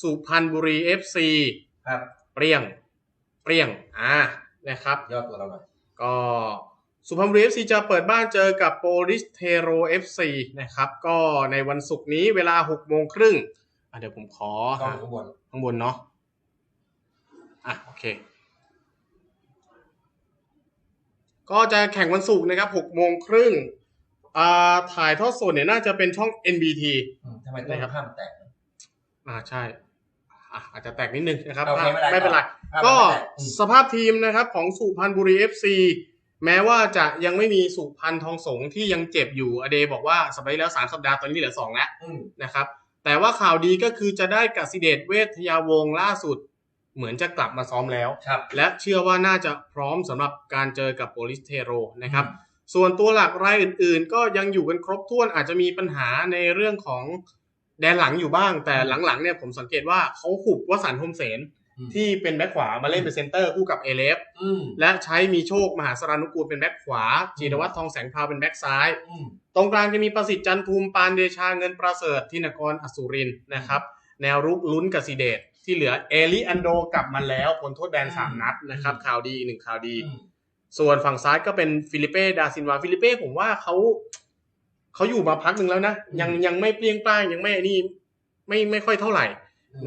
สุพรรณบุรี FC ครับเปรี้ยงเปรี้ยงอ่านะครับ ยอดตัวเราหน่อยก็สุพรรณบุรี FC จะเปิดบ้านเจอกับโปลิสเทโร FC นะครับ ก็ในวันศุกร์นี้เวลา6โมงครึ่งอะเดี๋ยวผมขอเข้าหาข้างบนข้างบนเนาะอะโอเค ก็จะแข่งวันศุกร์นะครับ6โมงครึ่งอ่าถ่ายทอดสดเนี่ยน่าจะเป็นช่อง NBT อืมทำไมตัวภาพมันแตก อ่าใช่อะอาจจะแตกนิดนึงนะครับโอเคไม่ไม่เป็เป็นนไรไรภาพมันก็ไม่แตกอืมสภาพทีมนะครับของสุพรรณบุรี FC แม้ว่าจะยังไม่มีสุพรรณทองสงที่ยังเจ็บอยู่อเดย์บอกว่าสัปดาห์ที่แล้วสามสัปดาห์ตอนนี้เหลือสองแล้วอืมนะครับ แต่ว่าข่าวดีก็คือจะได้กัสิเดชเวทยาวงศ์ล่าสุด เหมือนจะกลับมาซ้อมแล้วครับและเชื่อว่าน่าจะพร้อมสำหรับการเจอกับโปลิสเทโรนะครับ ส่วนตัวหลักรายอื่น ๆ ก็ยังอยู่กันครบถ้วนอาจจะมีปัญหาในเรื่องของ แดนหลังอยู่บ้าง แต่หลังๆเนี่ยผมสังเกตว่าเขาขุบวสันต์พรหมเสนอืมที่เป็นแบ็คขวามาเล่นเป็นเซนเตอร์คู่กับเอเลฟอืมและใช้มีโชคมหาสรานุกูลเป็นแบ็คขวา จีรวัตรทองแสงพราวเป็นแบ็คซ้ายอืมตรงกลางจะมีประสิทธิ์จันทูมปานเดชาเงินประเสริฐทินกรอสุรินทร์นะครับ แนวรุกลุ้นกับซีเดตที่เหลือเอลิอันโดกลับมาแล้วผลโทษแบนสามนัดนะครับข่าวดีอีกหนึ่งข่าวดีอืมส่วนฝั่งซ้ายก็เป็นฟิลิเป้ดาซินวาฟิลิเป้ผมว่าเขา เขาอยู่มาพักหนึ่งแล้วนะยังยังไม่เปรี้ยงป้างยังไม่นี่ไม่ไม่ค่อยเท่าไหร่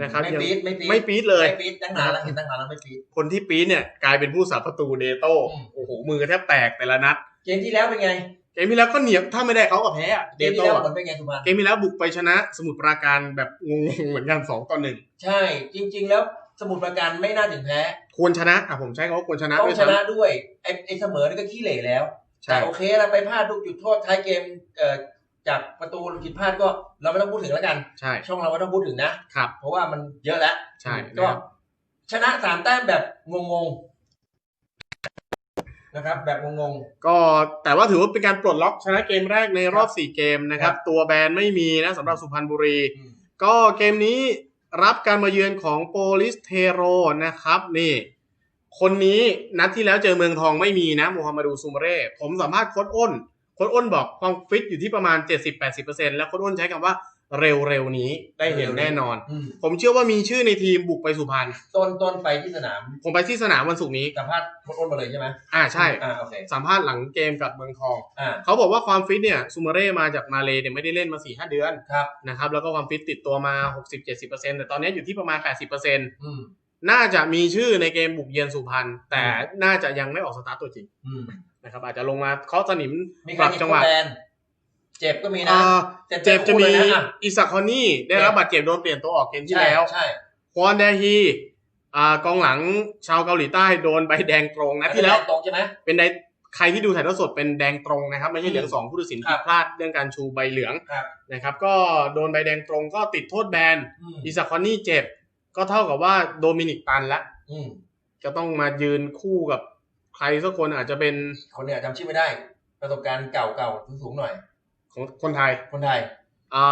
นะครับไม่ยังปี๊ดไม่ปี๊ดไม่ปี๊ดเลยไม่ปี๊ดตั้งนานแล้วเห็นตั้งนานแล้วไม่ปี๊ดคนที่ปี๊ดเนี่ยกลายเป็นผู้สาประตูเดโต้อืมโอ้โหมือแทบแตกแต่ละนัด เกมที่แล้วเป็นไง เกมที่แล้วก็เหนียวถ้าไม่ได้เขาก็แพ้อะเกเดมที่โต้แล้วอะผลเป็นไงสุพรรณเกมที่แล้วบุกไปชนะ สมุทรปราการแบบงงๆเหมือนกันสองต่อหนึ่งใช่ จริง ๆ แล้วสมุทรปราการไม่น่าถึงแพ้ควรชนะอะผมใช้คำว่าควรชนะต้องด้วยชนะซ้ำด้วยไอ้ไอ้เสมอนี่ก็ขี้เหร่แล้วใช่ แต่โอเคเราไปพลาดลูกจุดโทษท้ายเกมเอ่อจากประตูผิดพลาดก็เราไม่ต้องพูดถึงแล้วกันใช่ช่องเราไม่ต้องพูดถึงนะครับเพราะว่ามันเยอะแล้วใช่ก็นะครับชนะสามแต้มแบบงงๆนะครับ แบบงงก็แต่ว่าถือว่าเป็นการปลดล็อกชนะเกมแรกในรอบ4เกมนะครับครับ ตัวแบนไม่มีนะสำหรับสุพรรณบุรีๆอืมก็เกมนี้รับการมาเยือนของโปลิสเทโรนะครับ นี่ คนนี้นัดที่แล้วเจอเมืองทองไม่มีนะมูฮัมหมัดูซูมาเร่ผมสัมภาษณ์โค้ดอ้นโค้ดอ้นบอกความฟิตอยู่ที่ประมาณ 70-80%แล้วโค้ดอ้นใช้คำว่าเร็วๆนี้ได้เห็นแน่นอนอืมผมเชื่อว่ามีชื่อในทีมบุกไปสุพรรณต้นต้นไปที่สนาม ผมไปที่สนามวันศุกร์นี้ สัมภาษณ์โค้ชอ้นมาเลยใช่ไหมอ่าใช่อ่าโอเคสัมภาษณ์หลังเกมกับเมืองทองอ่าเขาบอกว่าความฟิตเนี่ยซูมาเร่มาจากมาเลเนี่ยไม่ได้เล่นมา4ีหเดือนครับนะครับแล้วก็ความฟิตติดตัวมา 60-70%แต่ตอนนี้อยู่ที่ประมาณ 80%อืม น่าจะมีชื่อในเกมบุกเยือนสุพรรณแต่น่าจะยังไม่ออกสตาร์ทตัวจริงอืมนะครับ อาจจะลงมาเคาะสนิมมีปใครรับอีกจังคหวะนแบนเจ็บก็มีนะเอ่อเจ็บจะมีคู่เลยนอิสักคอนนี่ได้รับบาดเจ็บโดนเปลี่ยนตัวออกเกมที่ใช่แล้วใช่ควอนเดฮีอ่ากองหลังชาวเกาหลีใต้โดนใบแดงตรงนะที่แล้วตรงใช่ไหมเป็นในใครที่ดูถ่ายทอดสดเป็นแดงตรงนะครับไม่ใช่เหลืองสองผู้ตัดสินครัผิบดพลาดเรื่องการชูใบเหลืองครับนะครับ ก็โดนใบแดงตรงก็ติดโทษแบนอืมอิสักคอนนี่เจ็บ ก็เท่ากับว่าโดมินิกตันละอืมจะต้องมายืนคู่กับใครสักคนอาจจะเป็นคนเนี่ยจำชื่อไม่ได้ ประสบการณ์เก่าเก่าๆสูงๆหน่อย ของคนไทยคนไทยอ่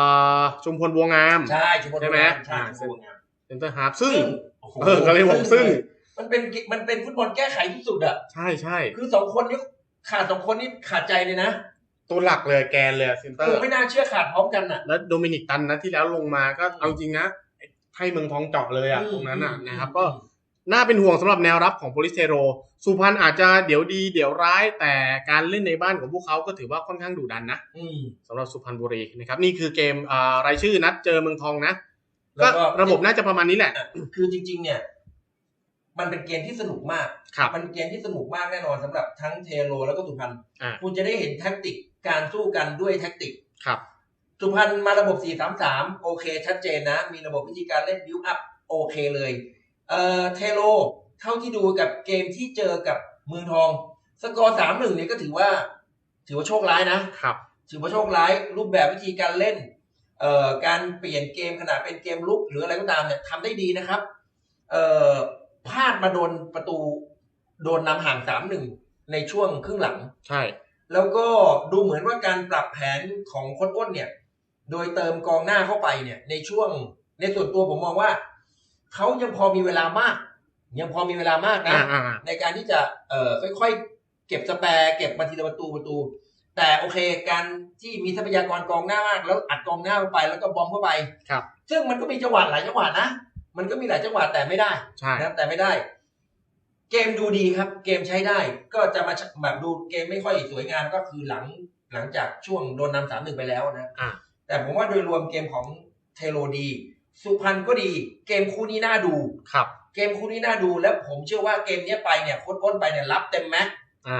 าชุมพลบัวงามใช่ชุมพลใช่ไหมใช่อ่าชุมพลบัวงามเซนเตอร์ฮาร์ฟซึ่งโอ้โหเออก็เลยบอกซึ่ง มันเป็นมันเป็นฟุตบอลแก้ไขที่สุดอะใช่ใช่คือสองคนนี้ขาดสองคนนี้ขาดใจเลยนะตัวหลักเลยแกนเลยเซนเตอคือร์ไม่น่าเชื่อขาดพร้อมกันอะแล้วโดมินิกตันนะที่แล้วลงมาก็เอาจริงนะ ให้เมืองทองเจาะเลยอะอืมตรงนั้นอะอืมนะครับ ก็น่าเป็นห่วงสำหรับแนวรับของโปลิสเทโรสุพรรณอาจจะเดี๋ยวดีเดี๋ยวร้ายแต่การเล่นในบ้านของพวกเขาก็ถือว่าค่อนข้างดุดันนะอืมสำหรับสุพรรณบุรีนะครับ นี่คือเกมอ่ารายชื่อนัดเจอเมืองทองนะแล้ก็วก็ระบบน่าจะประมาณนี้แหละ คือจริง ๆ เนี่ย มันเป็นเกมที่สนุกมากครับมันเกมที่สนุกมากแน่นอนสำหรับทั้งเทโรแล้วก็สุพรรณอ่าคุณจะได้เห็นแท็กติกการสู้กันด้วยแท็กติกครับ สุพรรณมาระบบ 4-3-3 โอเค ชัดเจนนะ มีระบบวิธีการเล่นบิวอัพโอเคเลย เอ่อเทโล เท่าที่ดูกับเกมที่เจอกับเมืองทอง สกอร์3-1เนี่ยก็ถือว่า ถือว่าโชคร้ายนะครับ ถือว่าโชคร้าย รูปแบบวิธีการเล่น เอ่อการเปลี่ยนเกมขนาดเป็นเกมลุกหรืออะไรก็ตามเนี่ยทำได้ดีนะครับ เอ่อพลาดมาโดนประตูโดนนำห่าง3-1ในช่วงครึ่งหลัง ใช่ แล้วก็ดูเหมือนว่าการปรับแผนของโค้ชอ้นเนี่ย โดยเติมกองหน้าเข้าไปเนี่ย ในช่วงในส่วนตัวผมมองว่าเขายังพอมีเวลามาก ยังพอมีเวลามากนะอ่าอ่าอ่าในการที่จะเอ่อค่อยๆ เก็บสแปร์เก็บมาทีละประตูประตู แต่โอเคการที่มีทรัพยากรกองหน้ามาก แล้วอัดกองหน้าเข้าไปแล้วก็บอมเข้าไปครับ ซึ่งมันก็มีจังหวะหลายจังหวะนะมันก็มีหลายจังหวะแต่ไม่ได้ใช่นะครับแต่ไม่ได้ เกมดูดีครับ เกมใช้ได้ ก็จะมาแบบดูเกมไม่ค่อยสวยงามก็คือหลังหลังจากช่วงโดนนำสามหนึ่งไปแล้วนะอะ แต่ผมว่าโดยรวมเกมของเทโรดี สุพรรณก็ดี เกมคู่นี้น่าดูครับ เกมคู่นี้น่าดูแล้วผมเชื่อว่าเกมเนี้ยไปเนี่ยโค้ดอ้นไปเนี่ยรับเต็มแม็กซ์อ่า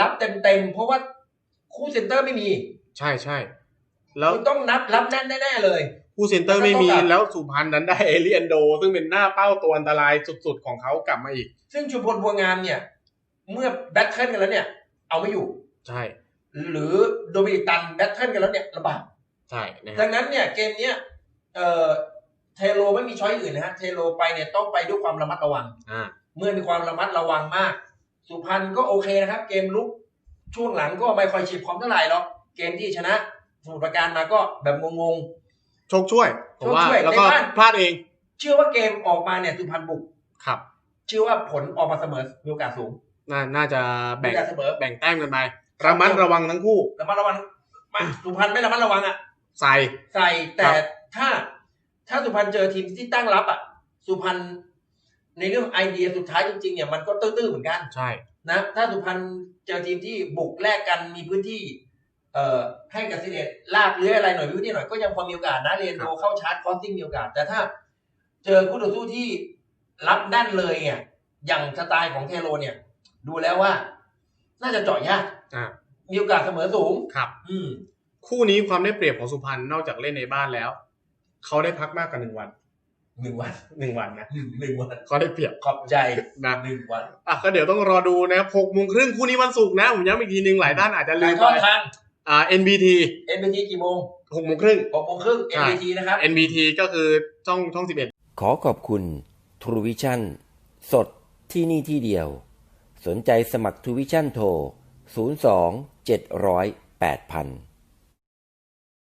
รับเต็มเต็มๆเพราะว่าคู่เซนเตอร์ไม่มี ใช่ใช่แล้วคุณต้องนับรับแน่นแน่ๆเลยผู้เซนเตอร์ไม่มีแล้วก็ต้องกลับแล้วสุพรรณนั้นได้เอลิเอนโด ซึ่งเป็นหน้าเป้าตัวอันตรายสุดๆของเขากลับมาอีก ซึ่งชุมพลบัวงามเนี่ย เมื่อแบทเทิลกันแล้วเนี่ย เอาไม่อยู่ ใช่ หรือโดมินิกตันแบทเทิลกันแล้วเนี่ยลำบาก ใช่นะดัฮะงนั้นเนี่ยเกมเนี้ยเอ่อเทโลไม่มีช้อยอื่นนะฮะเทโลไปเนี่ยต้องไปด้วยความระมัดระวังอ่าเมื่อมีความระมัดระวังมาก สุพรรณก็โอเคนะครับ เกมลุกช่วงหลังก็ไม่ค่อยฉีดพร้อมเท่าไหร่หรอกเกมที่ชนะสมุทรปราการมาก็แบบงงโชคช่วยผมว่าโชคช่วยแล้วก็ในบ้านพลาดเองๆเชื่อว่าเกมออกมาเนี่ยสุพรรณบุกครับเชื่อว่าผลออกมาเสมอมีโอกาสสูงน่าน่าจะมีแบ่งโอกาสเสมอแบ่งแต้มกันไป ระมัดระวังทั้งคู่ ระมัดระวังมาสุพรรณไม่ระมัดระวังอะ ใส่ ใส่แต่ครับถ้าถ้าสุพรรณเจอทีมที่ตั้งรับอะ สุพรรณในเรื่องไอเดียสุดท้ายจริงๆเนี่ยมันก็ตื้อๆเหมือนกันใช่นะถ้าสุพรรณเจอทีมที่บุกแลกกันมีพื้นที่ เอ่อให้กับซิเดตลากเลื้อยอะไรหน่อยมีพื้นที่หน่อยก็ยังพอมีโอกาสนะเรนโดเข้าชาร์จคอสซิ่งมีโอกาส แต่ถ้า เจอคู่ต่อสู้ที่รับด้านเลยเนี่ยอย่างสไตล์ของเทโรเนี่ย ดูแล้วว่า น่าจะเจาะยากอ่ามีโอกาสเสมอสูงครับ อืม คู่นี้ความได้เปรียบของสุพรรณนอกจากเล่นในบ้านแล้ว เขาได้พักมากกว่าหนึ่งวันหนึ่งวันหนึ่งวันนะหนึ่งวันเขาได้เปรียบขอบใจนะหนึ่งวันอะก็เดี๋ยวต้องรอดูนะครับหกโมงครึ่งคู่นี้วันศุกร์นะผมย้ำอีกทีนึงหลายท่านอาจจะลืถ่ายมทอไปดทางอ่า NBT NBT กี่โมงหกโมงครึ่งหกโมงครึ่งใช่ NBT นะครับ NBT ก็คือช่องช่องสิบเอ็ดขอขอบคุณ True Vision สดที่นี่ที่เดียว สนใจสมัคร True Vision โทร 02 700 8000